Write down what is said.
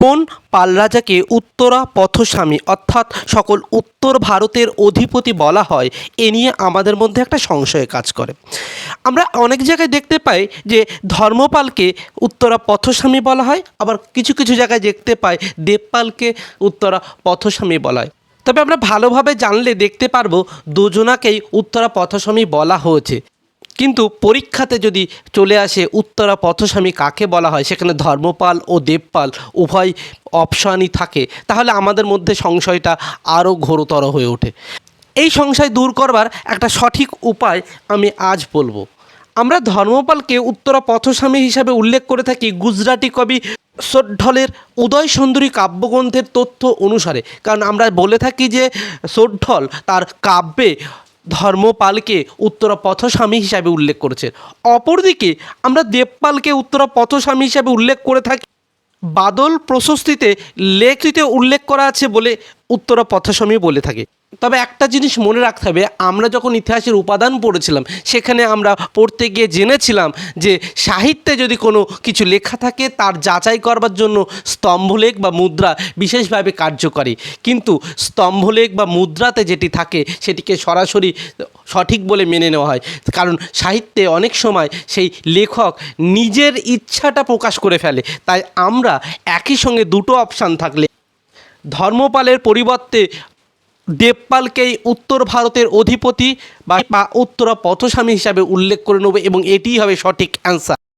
কোন পাল রাজাকে উত্তরা পথস্বামী অর্থাৎ সকল উত্তর ভারতের অধিপতি বলা হয়, এ নিয়ে আমাদের মধ্যে একটা সংশয় কাজ করে। আমরা অনেক জায়গায় দেখতে পাই যে ধর্মপালকে উত্তরা পথস্বামী বলা হয়, আবার কিছু কিছু জায়গায় দেখতে পাই দেবপালকে উত্তরা পথস্বামী বলা হয়। তবে আমরা ভালোভাবে জানলে দেখতে পারব, দুজনাকেই উত্তরা পথস্বামী বলা হয়েছে। কিন্তু পরীক্ষাতে যদি চলে আসে উত্তরা পথস্বামী কাকে বলা হয়? সেখানে ধর্মপাল ও দেবপাল উভয় অপশানই থাকে। তাহলে আমাদের মধ্যে সংশয়টা আরও ঘোরতর হয়ে ওঠে। এই সংশয় দূর করবার একটা সঠিক উপায় আমি আজ বলব। আমরা ধর্মপালকে উত্তরা পথস্বামী হিসাবে উল্লেখ করে থাকি গুজরাটি কবি সোড্ঢলের উদয় সুন্দরী কাব্যগ্রন্থের তথ্য অনুসারে। কারণ আমরা বলে থাকি যে সোড্ঢল তার কাব্যে ধর্মপালকে উত্তরা পথস্বামী হিসাবে উল্লেখ করেছে। অপরদিকে, আমরা দেবপালকে উত্তরা পথস্বামী হিসাবে উল্লেখ করে থাকি। বাদল প্রশস্তিতে লেখিতে উল্লেখ করা আছে বলে উত্তরা পথস্বামী বলে থাকে। তবে একটা জিনিস মনে রাখতে হবে, আমরা যখন ইতিহাসের উপাদান পড়েছিলাম, সেখানে আমরা পড়তে গিয়ে জেনেছিলাম যে সাহিত্যে যদি কোনো কিছু লেখা থাকে, তার যাচাই করবার জন্য স্তম্ভলেখ বা মুদ্রা বিশেষভাবে কার্যকরী। কিন্তু স্তম্ভলেখ বা মুদ্রাতে যেটি থাকে, সেটিকে সরাসরি সঠিক বলে মেনে নেওয়া হয়। কারণ সাহিত্যে অনেক সময় সেই লেখক নিজের ইচ্ছাটা প্রকাশ করে ফেলে। তাই আমরা একই সঙ্গে দুটো অপশান থাকলে ধর্মপালের পরিবর্তে দেবপালকেই উত্তর ভারতের অধিপতি বা উত্তর পথস্বামী হিসাবে উল্লেখ করে নেব এবং এটিই হবে সঠিক অ্যান্সার